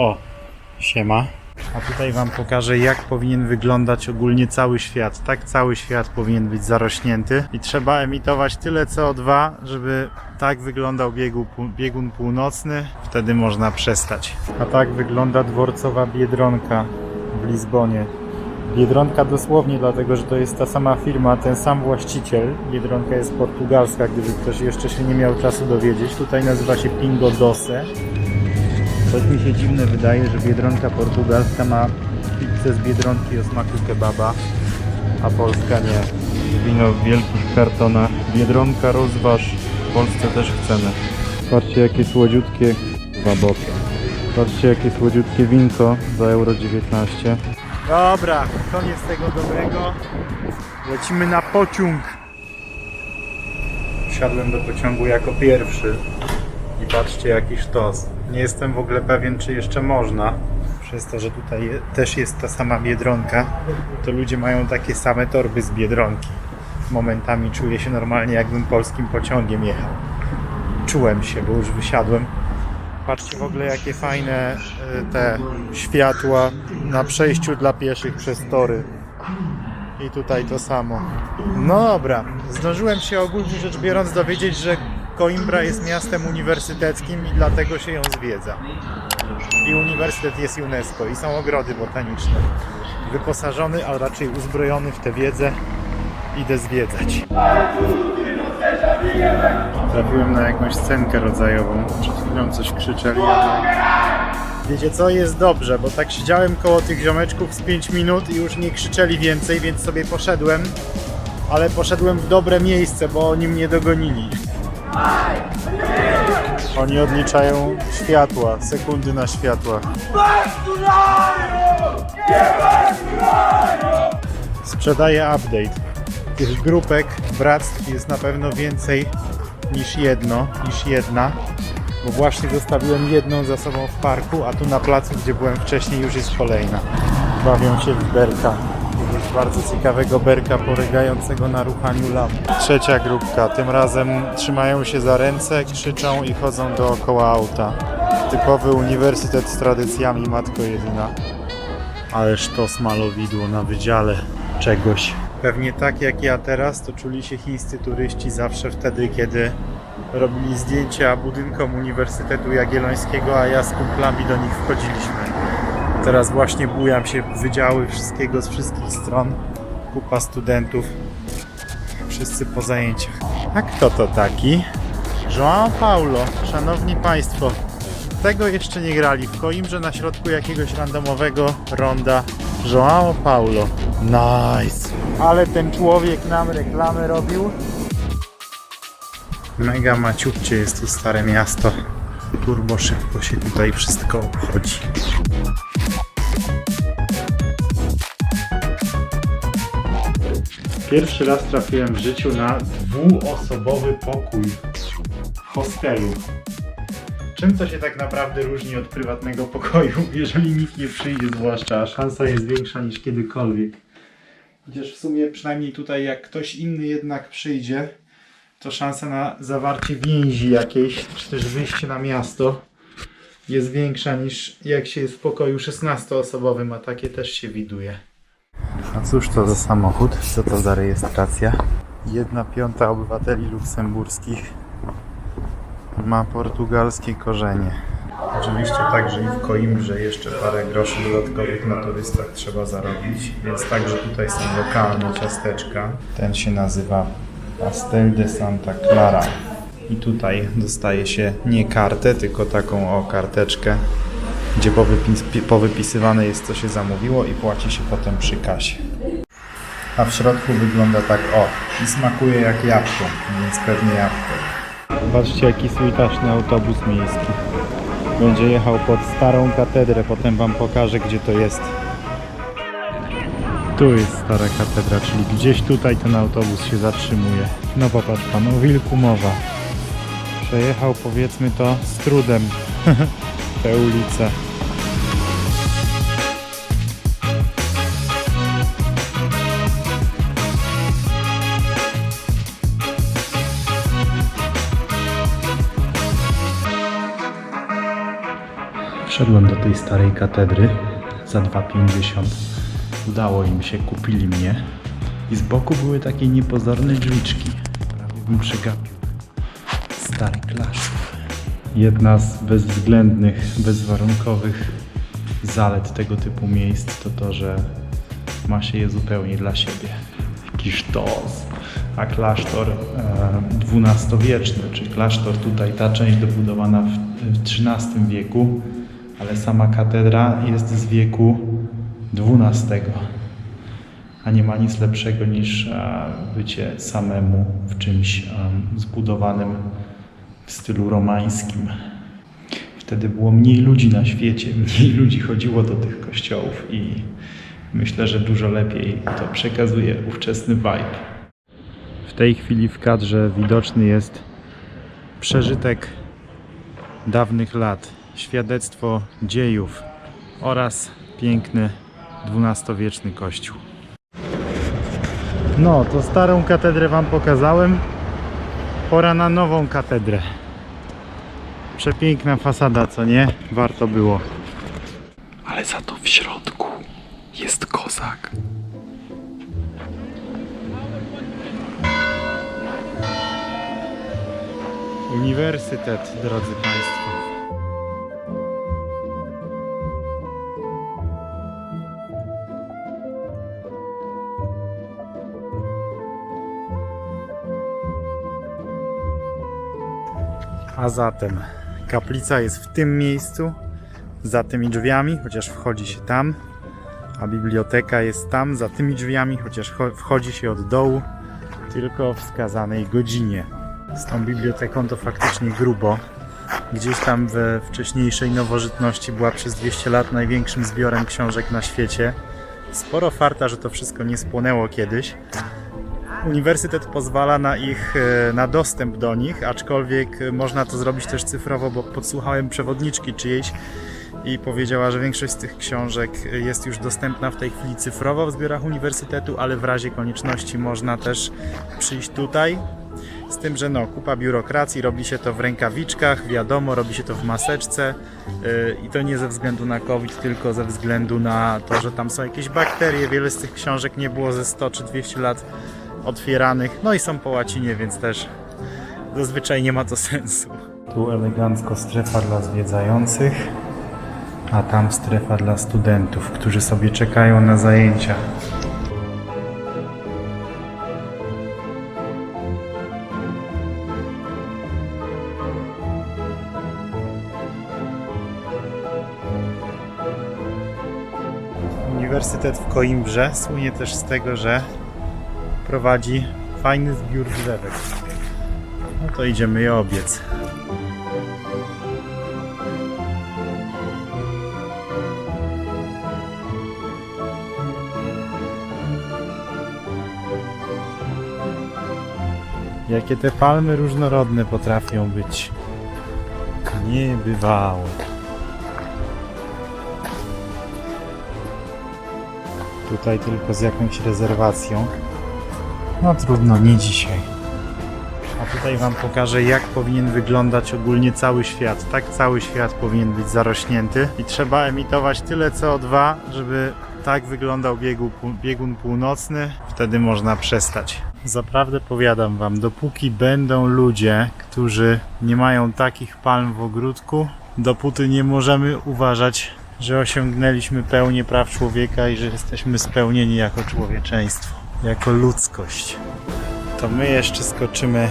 O, siema. A tutaj Wam pokażę, jak powinien wyglądać ogólnie cały świat. Tak cały świat powinien być zarośnięty i trzeba emitować tyle CO2, żeby tak wyglądał biegu, biegun północny. Wtedy można przestać. A tak wygląda dworcowa Biedronka w Lizbonie. Biedronka dosłownie, dlatego że to jest ta sama firma, ten sam właściciel. Biedronka jest portugalska, gdyby ktoś jeszcze się nie miał czasu dowiedzieć. Tutaj nazywa się Pingo Doce. Coś mi się dziwne wydaje, że Biedronka portugalska ma pizzę z Biedronki o smaku kebaba, a Polska nie. Wino w wielkich kartonach. Biedronka rozważ, w Polsce też chcemy. Patrzcie jakie słodziutkie dwa boki. Patrzcie jakie słodziutkie winko za euro 19. Dobra, koniec tego dobrego. Lecimy na pociąg. Wsiadłem do pociągu jako pierwszy. I patrzcie jaki sztos. Nie jestem w ogóle pewien, czy jeszcze można. Przez to, że tutaj też jest ta sama biedronka, to ludzie mają takie same torby z biedronki. Momentami czuję się normalnie, jakbym polskim pociągiem jechał. Czułem się, bo już wysiadłem. Patrzcie w ogóle, jakie fajne y, te światła na przejściu dla pieszych przez tory. I tutaj to samo. No dobra, zdążyłem się ogólnie rzecz biorąc dowiedzieć, że Coimbra jest miastem uniwersyteckim i dlatego się ją zwiedza. I uniwersytet jest UNESCO i są ogrody botaniczne. Wyposażony, a raczej uzbrojony w tę wiedzę, idę zwiedzać. Trafiłem na jakąś scenkę rodzajową. Przed chwilą coś krzyczeli. Wiecie co, jest dobrze, bo tak siedziałem koło tych ziomeczków z 5 minut i już nie krzyczeli więcej, więc sobie poszedłem. Ale poszedłem w dobre miejsce, bo oni mnie dogonili. Oni odliczają światła, sekundy na światłach. Sprzedaję update. Tych grupek, bractw jest na pewno więcej niż jedno, niż jedna. Bo właśnie zostawiłem jedną za sobą w parku, a tu na placu, gdzie byłem wcześniej, już jest kolejna. Bawią się w berka. Bardzo ciekawego berka polegającego na ruchaniu lamp. Trzecia grupka. Tym razem trzymają się za ręce, krzyczą i chodzą dookoła auta. Typowy uniwersytet z tradycjami Matko Jedyna. Ależ to smalowidło na wydziale czegoś. Pewnie tak jak ja teraz, to czuli się chińscy turyści zawsze wtedy, kiedy robili zdjęcia budynkom Uniwersytetu Jagiellońskiego, a ja z kumplami do nich wchodziliśmy. Teraz właśnie bujam się wydziały wszystkiego z wszystkich stron. Kupa studentów. Wszyscy po zajęciach. A kto to taki? João Paulo. Szanowni Państwo, tego jeszcze nie grali w Coimbrze na środku jakiegoś randomowego ronda. João Paulo. Nice. Ale ten człowiek nam reklamę robił. Mega maciupcie jest tu stare miasto. Turbo szybko się tutaj wszystko obchodzi. Pierwszy raz trafiłem w życiu na dwuosobowy pokój w hostelu. Czym to się tak naprawdę różni od prywatnego pokoju, jeżeli nikt nie przyjdzie zwłaszcza, a szansa jest większa niż kiedykolwiek. Chociaż w sumie przynajmniej tutaj jak ktoś inny jednak przyjdzie, to szansa na zawarcie więzi jakiejś, czy też wyjście na miasto jest większa niż jak się jest w pokoju 16-osobowym, a takie też się widuje. A cóż to za samochód? Co to za rejestracja? Jedna piąta obywateli luksemburskich ma portugalskie korzenie. Oczywiście także i w Coimbrze jeszcze parę groszy dodatkowych na turystach trzeba zarobić, więc także tutaj są lokalne ciasteczka. Ten się nazywa Pastel de Santa Clara. I tutaj dostaje się nie kartę, tylko taką o karteczkę, gdzie powypis- powypisywane jest co się zamówiło i płaci się potem przy kasie. A w środku wygląda tak o i smakuje jak jabłko, więc pewnie jabłko. Patrzcie jaki switaczny autobus miejski. Będzie jechał pod starą katedrę, potem wam pokażę gdzie to jest. Tu jest stara katedra, czyli gdzieś tutaj ten autobus się zatrzymuje. No popatrz pan, o wilku mowa. Przejechał powiedzmy to z trudem tę ulicę. Wszedłem do tej starej katedry za 2,50. Udało im się, kupili mnie. I z boku były takie niepozorne drzwiczki. Prawie bym przegapił. Stary klasztor. Jedna z bezwzględnych, bezwarunkowych zalet tego typu miejsc to to, że ma się je zupełnie dla siebie. Jaki sztos. A klasztor e, XII-wieczny, czy klasztor tutaj, ta część dobudowana w, w XIII wieku, ale sama katedra jest z wieku XII. A nie ma nic lepszego niż e, bycie samemu w czymś e, zbudowanym w stylu romańskim. Wtedy było mniej ludzi na świecie, mniej ludzi chodziło do tych kościołów i myślę, że dużo lepiej to przekazuje ówczesny vibe. W tej chwili w kadrze widoczny jest przeżytek dawnych lat, świadectwo dziejów oraz piękny XII-wieczny kościół. No, to starą katedrę Wam pokazałem. Pora na nową katedrę. Przepiękna fasada, co nie? Warto było. Ale za to w środku jest kozak. Uniwersytet, drodzy Państwo. A zatem kaplica jest w tym miejscu, za tymi drzwiami, chociaż wchodzi się tam, a biblioteka jest tam, za tymi drzwiami, chociaż cho- wchodzi się od dołu, tylko o wskazanej godzinie. Z tą biblioteką to faktycznie grubo. Gdzieś tam we wcześniejszej nowożytności była przez 200 lat największym zbiorem książek na świecie. Sporo farta, że to wszystko nie spłonęło kiedyś. Uniwersytet pozwala na ich, e, na dostęp do nich, aczkolwiek e, można to zrobić też cyfrowo, bo podsłuchałem przewodniczki czyjejś i powiedziała, że większość z tych książek jest już dostępna w tej chwili cyfrowo w zbiorach uniwersytetu, ale w razie konieczności można też przyjść tutaj. Z tym, że no, kupa biurokracji, robi się to w rękawiczkach, wiadomo, robi się to w maseczce yy, i to nie ze względu na COVID, tylko ze względu na to, że tam są jakieś bakterie. Wiele z tych książek nie było ze 100 czy 200 lat otwieranych, no i są po łacinie, więc też zazwyczaj nie ma to sensu. Tu elegancko strefa dla zwiedzających, a tam strefa dla studentów, którzy sobie czekają na zajęcia. Uniwersytet w Coimbrze słynie też z tego, że prowadzi fajny zbiór drzewek. No to idziemy je obiec. Jakie te palmy różnorodne potrafią być. Niebywałe. Tutaj tylko z jakąś rezerwacją. No trudno, nie dzisiaj. A tutaj Wam pokażę, jak powinien wyglądać ogólnie cały świat. Tak cały świat powinien być zarośnięty i trzeba emitować tyle CO2, żeby tak wyglądał biegu, biegun północny. Wtedy można przestać. Zaprawdę powiadam Wam, dopóki będą ludzie, którzy nie mają takich palm w ogródku, dopóty nie możemy uważać, że osiągnęliśmy pełnię praw człowieka i że jesteśmy spełnieni jako człowieczeństwo, jako ludzkość. To my jeszcze skoczymy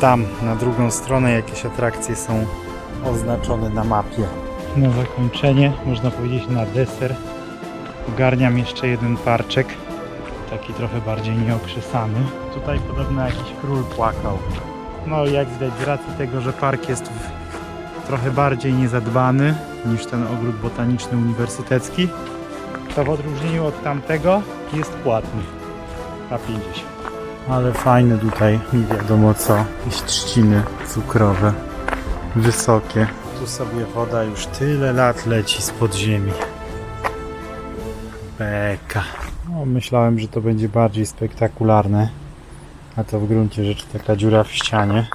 tam, na drugą stronę. Jakieś atrakcje są oznaczone na mapie. Na zakończenie, można powiedzieć na deser, ogarniam jeszcze jeden parczek, taki trochę bardziej nieokrzesany. Tutaj podobno jakiś król płakał. No jak widać z racji tego, że park jest trochę bardziej niezadbany niż ten ogród botaniczny uniwersytecki, to w odróżnieniu od tamtego jest płatny. Na 50. Ale fajne tutaj, nie wiadomo co, jakieś trzciny cukrowe, wysokie. Tu sobie woda już tyle lat leci z podziemi. Beka. No, myślałem, że to będzie bardziej spektakularne, a to w gruncie rzeczy taka dziura w ścianie.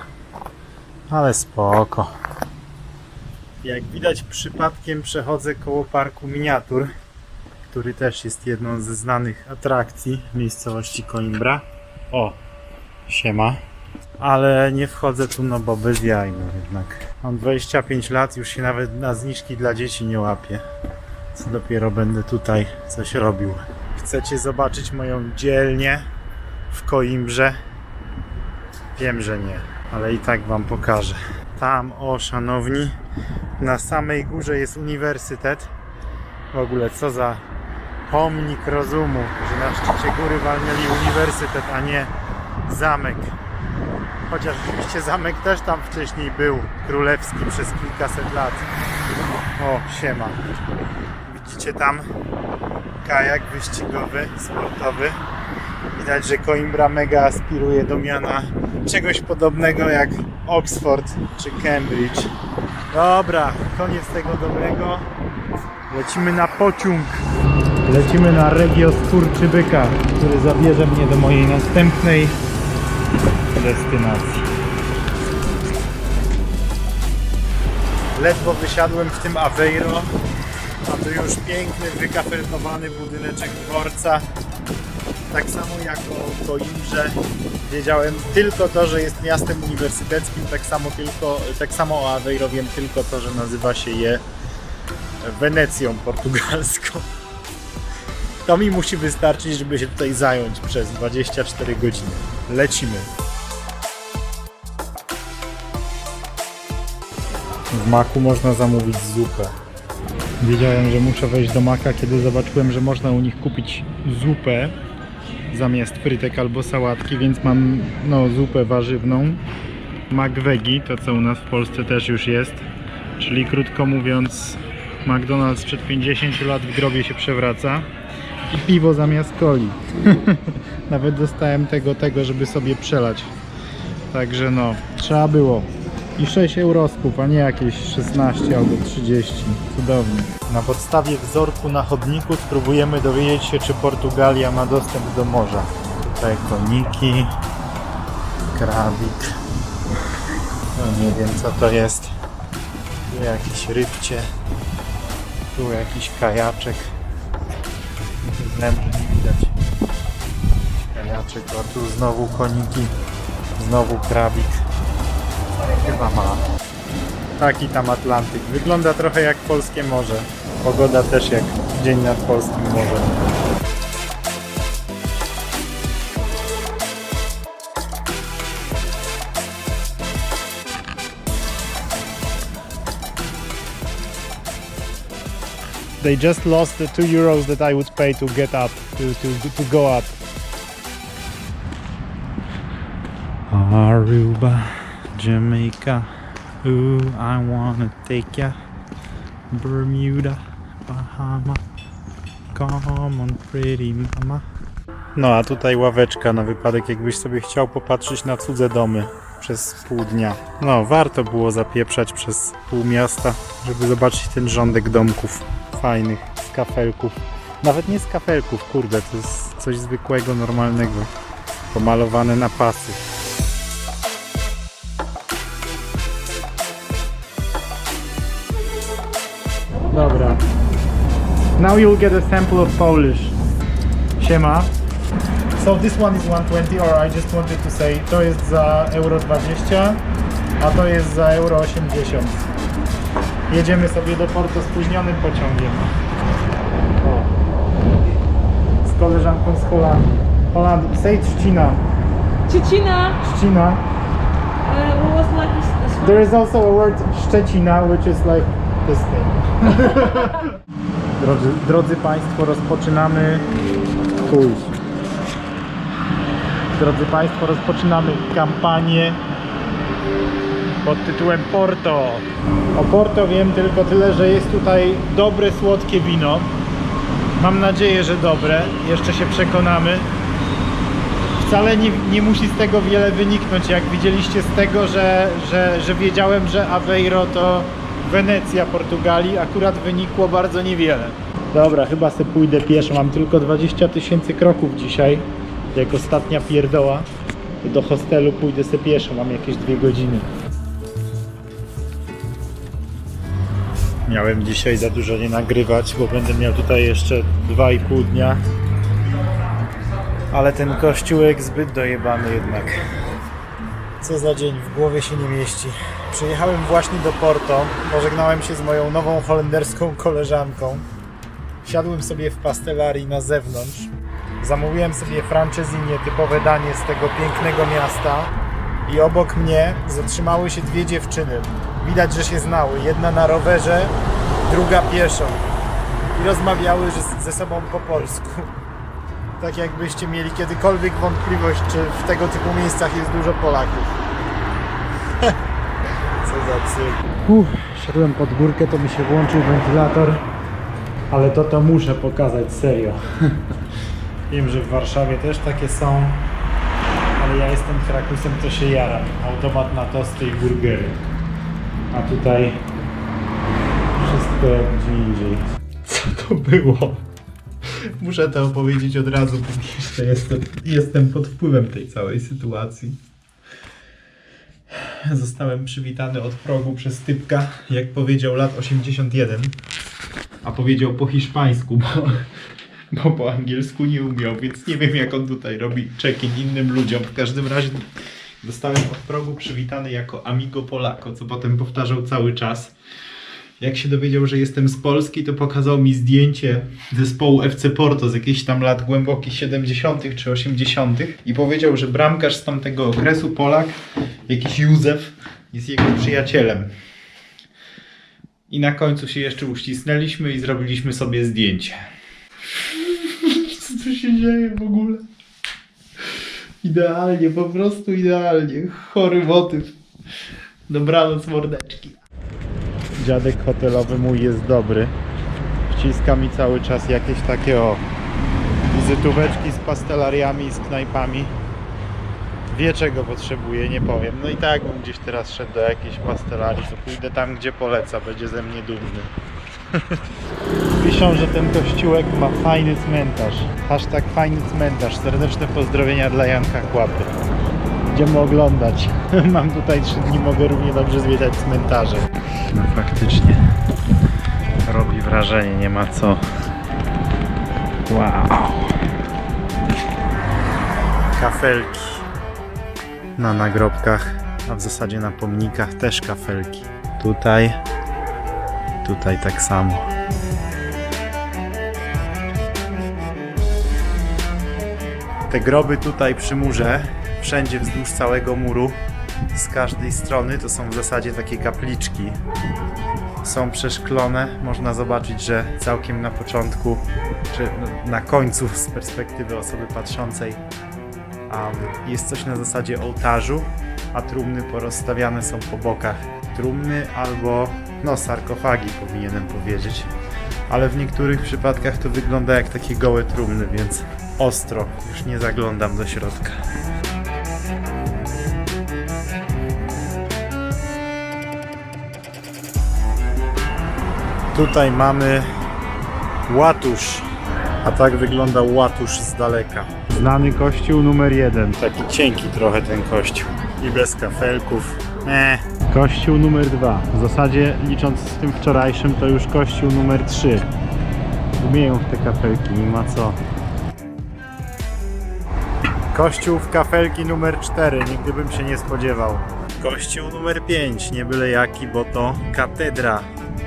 Ale spoko. Jak widać przypadkiem przechodzę koło parku miniatur, który też jest jedną ze znanych atrakcji miejscowości Coimbra. O, siema. Ale nie wchodzę tu no bo bez jaj no jednak. Mam 25 lat, już się nawet na zniżki dla dzieci nie łapię. Co dopiero będę tutaj coś robił. Chcecie zobaczyć moją dzielnię w Coimbrze? Wiem, że nie, ale i tak wam pokażę. Tam, o szanowni, na samej górze jest uniwersytet. W ogóle co za pomnik rozumu, że na szczycie góry walnęli uniwersytet, a nie zamek. Chociaż oczywiście zamek też tam wcześniej był, królewski przez kilkaset lat. O, siema. Widzicie tam kajak wyścigowy, sportowy. Widać, że Coimbra mega aspiruje do miana czegoś podobnego jak Oxford czy Cambridge. Dobra, koniec tego dobrego. Lecimy na pociąg. Lecimy na Regio Skurczybyka, który zabierze mnie do mojej następnej destynacji. Ledwo wysiadłem w tym Aveiro, a tu już piękny, wykafelkowany budyneczek dworca. Tak samo jak o Coimbrze wiedziałem tylko to, że jest miastem uniwersyteckim, tak samo, tylko, tak samo o Aveiro wiem tylko to, że nazywa się je Wenecją portugalską. To mi musi wystarczyć, żeby się tutaj zająć przez 24 godziny. Lecimy. W maku można zamówić zupę. Wiedziałem, że muszę wejść do maka, kiedy zobaczyłem, że można u nich kupić zupę zamiast frytek albo sałatki, więc mam no, zupę warzywną. McVeggie, to co u nas w Polsce też już jest. Czyli krótko mówiąc, McDonald's sprzed 50 lat w grobie się przewraca. I piwo zamiast coli. Nawet dostałem tego, tego, żeby sobie przelać. Także no, trzeba było. I 6 eurosków, a nie jakieś 16 albo 30. Cudownie. Na podstawie wzorku na chodniku spróbujemy dowiedzieć się, czy Portugalia ma dostęp do morza. Tutaj koniki, krabik. No nie wiem co to jest. Tu jakieś rybcie. Tu jakiś kajaczek. Zewnątrz nie widać. Kajaczek, a tu znowu koniki. Znowu krabik. Chyba ma. Taki tam Atlantyk. Wygląda trochę jak polskie morze. Pogoda też jak dzień nad polskim morzem. They just lost the 2 euros that I would pay to get up, to, to, to go up. Aruba, Jamaica. Ooh, I wanna take ya. Bermuda, Bahama. Come on, pretty mama. No a tutaj ławeczka na wypadek, jakbyś sobie chciał popatrzeć na cudze domy przez pół dnia. No, warto było zapieprzać przez pół miasta, żeby zobaczyć ten rządek domków fajnych, z kafelków. Nawet nie z kafelków, kurde, to jest coś zwykłego, normalnego. Pomalowane na pasy. Dobra. Now you'll get a sample of Polish. Siema. So this one is 120 or I just wanted to say to jest za euro 20, a to jest za euro 80. Jedziemy sobie do Porto spóźnionym pociągiem. O. Z koleżanką z Holandii. Holandii. Say Trzcina. Cecina Trzcina. uh, was like this, this one. There is also a word Szczecina, which is like this thing. drodzy, drodzy Państwo, rozpoczynamy chuj. Drodzy Państwo, rozpoczynamy kampanię pod tytułem Porto. O Porto wiem tylko tyle, że jest tutaj dobre, słodkie wino. Mam nadzieję, że dobre. Jeszcze się przekonamy. Wcale nie, nie musi z tego wiele wyniknąć, jak widzieliście z tego, że, że, że wiedziałem, że Aveiro to Wenecja Portugalii, akurat wynikło bardzo niewiele. Dobra, chyba se pójdę pieszo, mam tylko 20 tysięcy kroków dzisiaj, jak ostatnia pierdoła. Do hostelu pójdę se pieszo, mam jakieś dwie godziny. Miałem dzisiaj za dużo nie nagrywać, bo będę miał tutaj jeszcze 2,5 dnia. Ale ten kościółek zbyt dojebany jednak. Co za dzień, w głowie się nie mieści. Przyjechałem właśnie do Porto, pożegnałem się z moją nową holenderską koleżanką. Siadłem sobie w pastelarii na zewnątrz. Zamówiłem sobie francezinie, typowe danie z tego pięknego miasta. I obok mnie zatrzymały się dwie dziewczyny. Widać, że się znały. Jedna na rowerze, druga pieszo. I rozmawiały ze sobą po polsku. Tak jakbyście mieli kiedykolwiek wątpliwość, czy w tego typu miejscach jest dużo Polaków. Co za cyrk. Uff, szedłem pod górkę, to mi się włączył wentylator. Ale to to muszę pokazać serio. Wiem, że w Warszawie też takie są, ale ja jestem Krakusem, to się jaram. Automat na tosty i burgery. A tutaj wszystko jak gdzie indziej. Co to było? Muszę to opowiedzieć od razu, bo jeszcze jestem, jestem pod wpływem tej całej sytuacji. Zostałem przywitany od progu przez typka, jak powiedział lat 81, a powiedział po hiszpańsku, bo, bo po angielsku nie umiał, więc nie wiem jak on tutaj robi check-in innym ludziom. W każdym razie zostałem od progu przywitany jako amigo Polako, co potem powtarzał cały czas. Jak się dowiedział, że jestem z Polski, to pokazał mi zdjęcie zespołu FC Porto z jakichś tam lat głębokich 70. czy 80. i powiedział, że bramkarz z tamtego okresu, Polak, jakiś Józef, jest jego przyjacielem. I na końcu się jeszcze uścisnęliśmy i zrobiliśmy sobie zdjęcie. Co się dzieje w ogóle? Idealnie, po prostu idealnie. Chory motyw. Dobranoc mordeczki. Dziadek hotelowy mój jest dobry. Wciska mi cały czas jakieś takie o wizytóweczki z pastelariami, z knajpami. Wie czego potrzebuje, nie powiem. No i tak bym gdzieś teraz szedł do jakiejś pastelarii, to pójdę tam gdzie poleca, będzie ze mnie dumny. Piszą, że ten kościółek ma fajny cmentarz. Hashtag fajny cmentarz. Serdeczne pozdrowienia dla Janka Kłapy. Idziemy oglądać. Mam tutaj trzy dni, mogę równie dobrze zwiedzać cmentarze. No faktycznie. Robi wrażenie, nie ma co. Wow. Kafelki. Na nagrobkach, a w zasadzie na pomnikach też kafelki. Tutaj, tutaj tak samo. Te groby tutaj przy murze, wszędzie wzdłuż całego muru, z każdej strony to są w zasadzie takie kapliczki. Są przeszklone, można zobaczyć, że całkiem na początku, czy na końcu z perspektywy osoby patrzącej um, jest coś na zasadzie ołtarzu, a trumny porozstawiane są po bokach. Trumny albo no sarkofagi powinienem powiedzieć. Ale w niektórych przypadkach to wygląda jak takie gołe trumny, więc ostro. Już nie zaglądam do środka. Tutaj mamy łatusz. A tak wyglądał łatusz z daleka. Znany kościół numer jeden. Taki cienki trochę ten kościół. I bez kafelków. Nie. Kościół numer dwa. W zasadzie licząc z tym wczorajszym to już kościół numer trzy. Umieją w te kafelki, nie ma co. Kościół w kafelki numer 4, nigdy bym się nie spodziewał. Kościół numer 5, nie byle jaki, bo to katedra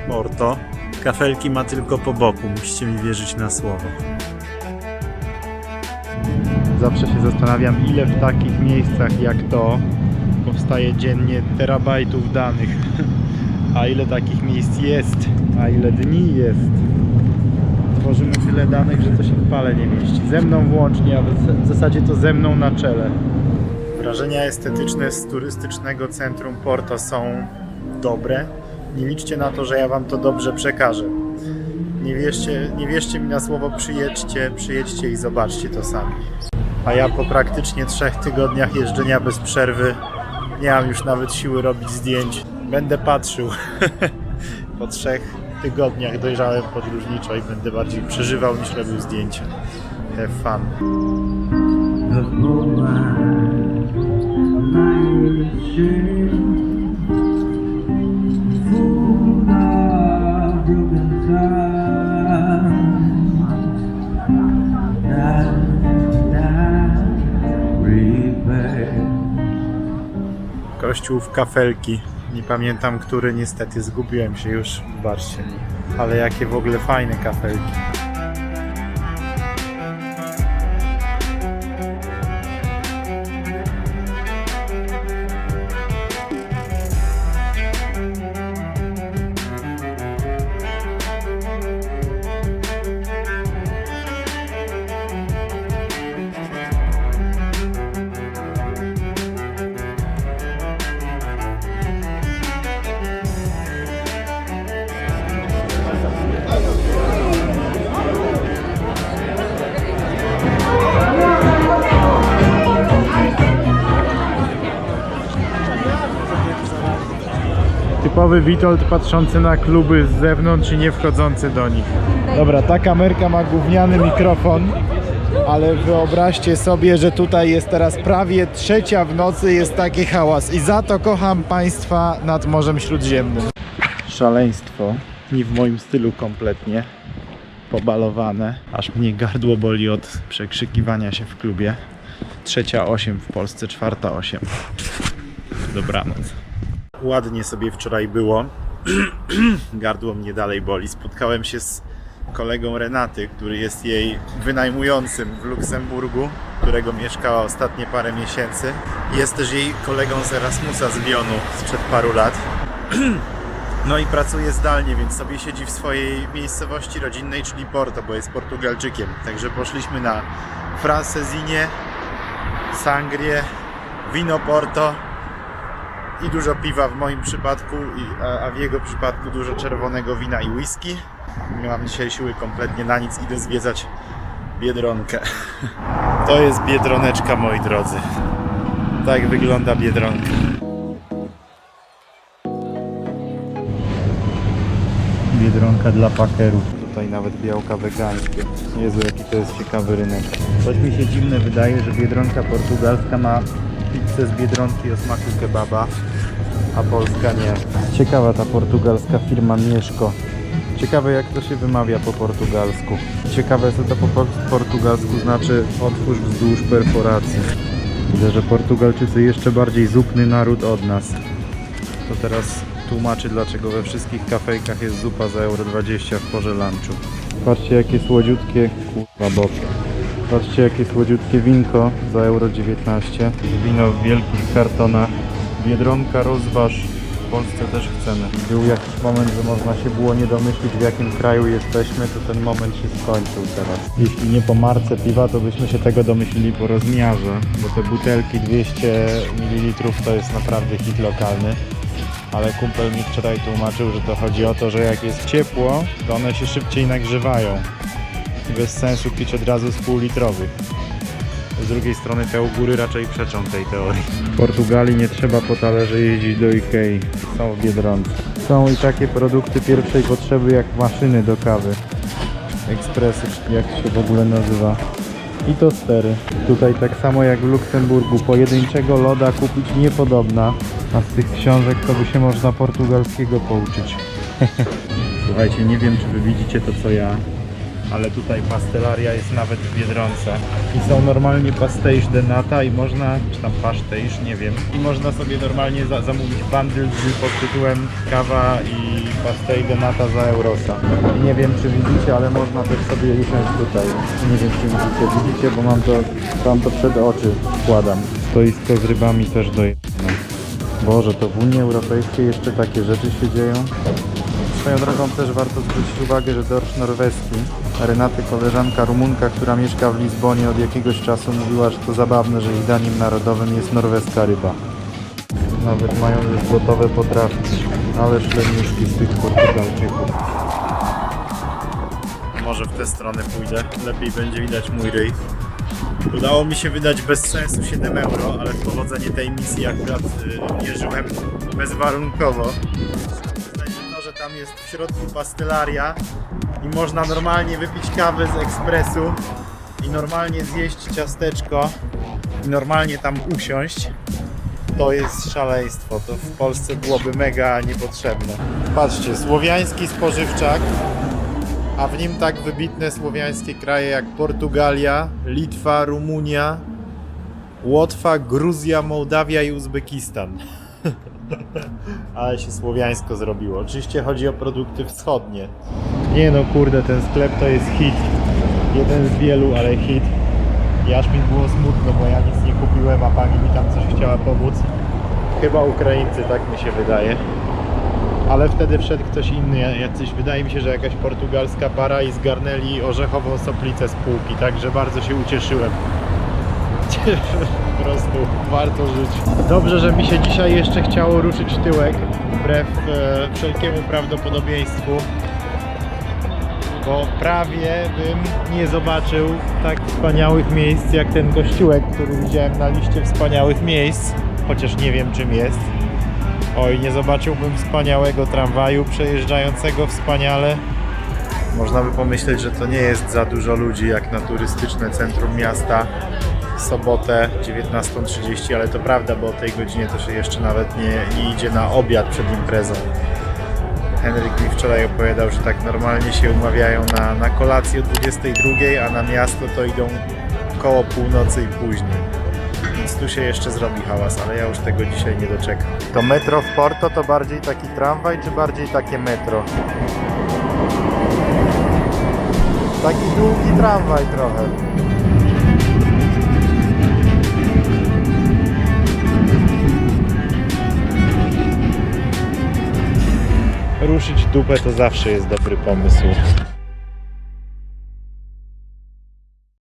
Porto. Kafelki ma tylko po boku, musicie mi wierzyć na słowo. Zawsze się zastanawiam, ile w takich miejscach jak to powstaje dziennie terabajtów danych. A ile takich miejsc jest, a ile dni jest. Tworzymy tyle danych, że to się w pale nie mieści. Ze mną włącznie, a w zasadzie to ze mną na czele. Wrażenia estetyczne z turystycznego centrum Porto są dobre. Nie liczcie na to, że ja wam to dobrze przekażę. Nie wierzcie, nie wierzcie mi na słowo, przyjedźcie, przyjedźcie i zobaczcie to sami. A ja po praktycznie trzech tygodniach jeżdżenia bez przerwy nie mam już nawet siły robić zdjęć. Będę patrzył. po trzech tygodniach dojrzałem podróżniczo i będę bardziej przeżywał niż robił zdjęcia. Have fun. Kościół w kafelki nie pamiętam, który niestety zgubiłem się już, wybaczcie mi. Ale jakie w ogóle fajne kafelki. Witold patrzący na kluby z zewnątrz i nie wchodzący do nich. Dobra, ta kamerka ma gówniany mikrofon, ale wyobraźcie sobie, że tutaj jest teraz prawie trzecia w nocy, jest taki hałas i za to kocham Państwa nad Morzem Śródziemnym. Szaleństwo, nie w moim stylu kompletnie, pobalowane, aż mnie gardło boli od przekrzykiwania się w klubie. Trzecia osiem w Polsce, czwarta osiem. Dobranoc. Ładnie sobie wczoraj było. Gardło mnie dalej boli. Spotkałem się z kolegą Renaty, który jest jej wynajmującym w Luksemburgu, którego mieszkała ostatnie parę miesięcy. Jest też jej kolegą z Erasmusa z Lyonu sprzed paru lat. No i pracuje zdalnie, więc sobie siedzi w swojej miejscowości rodzinnej, czyli Porto, bo jest Portugalczykiem. Także poszliśmy na francezinie, sangrię, wino Porto, i dużo piwa w moim przypadku, i, a, a w jego przypadku dużo czerwonego wina i whisky. Nie mam dzisiaj siły kompletnie na nic, idę zwiedzać Biedronkę. To jest Biedroneczka, moi drodzy. Tak wygląda Biedronka. Biedronka dla pakerów. Tutaj nawet białka wegańskie. Jezu, jaki to jest ciekawy rynek. Coś mi się dziwne wydaje, że Biedronka portugalska ma pizzę z Biedronki o smaku kebaba, a Polska nie. Ciekawa ta portugalska firma Mieszko. Ciekawe jak to się wymawia po portugalsku. Ciekawe co to po por- portugalsku znaczy otwórz wzdłuż perforacji. Widzę, że Portugalczycy jeszcze bardziej zupny naród od nas. To teraz tłumaczy dlaczego we wszystkich kafejkach jest zupa za euro 20 w porze lunchu. Patrzcie jakie słodziutkie kurwa boki. Patrzcie jakie słodziutkie winko za euro 19. Wino w wielkich kartonach. Biedronka rozważ. W Polsce też chcemy. Był jakiś moment, że można się było nie domyślić w jakim kraju jesteśmy, to ten moment się skończył teraz. Jeśli nie po marce piwa, to byśmy się tego domyślili po rozmiarze, bo te butelki 200 ml to jest naprawdę hit lokalny. Ale kumpel mi wczoraj tłumaczył, że to chodzi o to, że jak jest ciepło, to one się szybciej nagrzewają bez sensu pić od razu z półlitrowych. Drugiej strony te góry raczej przeczą tej teorii. W Portugalii nie trzeba po talerze jeździć do Ikei. Są w Biedronce. Są i takie produkty pierwszej potrzeby jak maszyny do kawy. Ekspresy, jak się w ogóle nazywa. I tostery. Tutaj tak samo jak w Luksemburgu pojedynczego loda kupić niepodobna. A z tych książek to by się można portugalskiego pouczyć. Słuchajcie, nie wiem czy wy widzicie to co ja, ale tutaj pastelaria jest nawet w Biedronce. I są normalnie pastéis de nata i można, czy tam pastéis, nie wiem. I można sobie normalnie za zamówić bundle pod tytułem kawa i pastéis de nata za eurosa. Nie wiem czy widzicie, ale można też sobie usiąść tutaj. Nie wiem czy widzicie, widzicie, bo mam to, tam to przed oczy wkładam. Stoisko z rybami też do Boże, to w Unii Europejskiej jeszcze takie rzeczy się dzieją. Swoją drogą też warto zwrócić uwagę, że dorsz norweski, Renaty koleżanka Rumunka, która mieszka w Lizbonie od jakiegoś czasu mówiła, że to zabawne, że ich daniem narodowym jest norweska ryba. Nawet mają już gotowe potrawki, ale szlemiuszki z tych Portugalczyków. Może w tę stronę pójdę, lepiej będzie widać mój ryj. Udało mi się wydać bez sensu 7 euro, ale powodzenie tej misji akurat y, wierzyłem bezwarunkowo. Jest w środku pastelaria i można normalnie wypić kawę z ekspresu i normalnie zjeść ciasteczko i normalnie tam usiąść, to jest szaleństwo. To w Polsce byłoby mega niepotrzebne. Patrzcie, słowiański spożywczak a w nim tak wybitne słowiańskie kraje jak Portugalia, Litwa, Rumunia, Łotwa, Gruzja, Mołdawia i Uzbekistan. Ale się słowiańsko zrobiło. Oczywiście chodzi o produkty wschodnie. Nie no kurde, ten sklep to jest hit. Jeden z wielu, ale hit. I aż mi było smutno, bo ja nic nie kupiłem, a pani mi tam coś chciała pomóc. Chyba Ukraińcy, tak mi się wydaje. Ale wtedy wszedł ktoś inny, jacyś, wydaje mi się, że jakaś portugalska para i zgarnęli orzechową soplicę z półki, także bardzo się ucieszyłem. po prostu warto żyć. Dobrze, że mi się dzisiaj jeszcze chciało ruszyć tyłek, wbrew e, wszelkiemu prawdopodobieństwu, bo prawie bym nie zobaczył tak wspaniałych miejsc jak ten kościółek, który widziałem na liście wspaniałych miejsc, chociaż nie wiem czym jest. Oj, nie zobaczyłbym wspaniałego tramwaju przejeżdżającego wspaniale. Można by pomyśleć, że to nie jest za dużo ludzi jak na turystyczne centrum miasta sobotę 19.30, ale to prawda, bo o tej godzinie to się jeszcze nawet nie, nie idzie na obiad przed imprezą. Henryk mi wczoraj opowiadał, że tak normalnie się umawiają na, na kolację o 22, a na miasto to idą koło północy i później. Więc tu się jeszcze zrobi hałas, ale ja już tego dzisiaj nie doczekam. To metro w Porto to bardziej taki tramwaj, czy bardziej takie metro? Taki długi tramwaj trochę. Ruszyć dupę to zawsze jest dobry pomysł.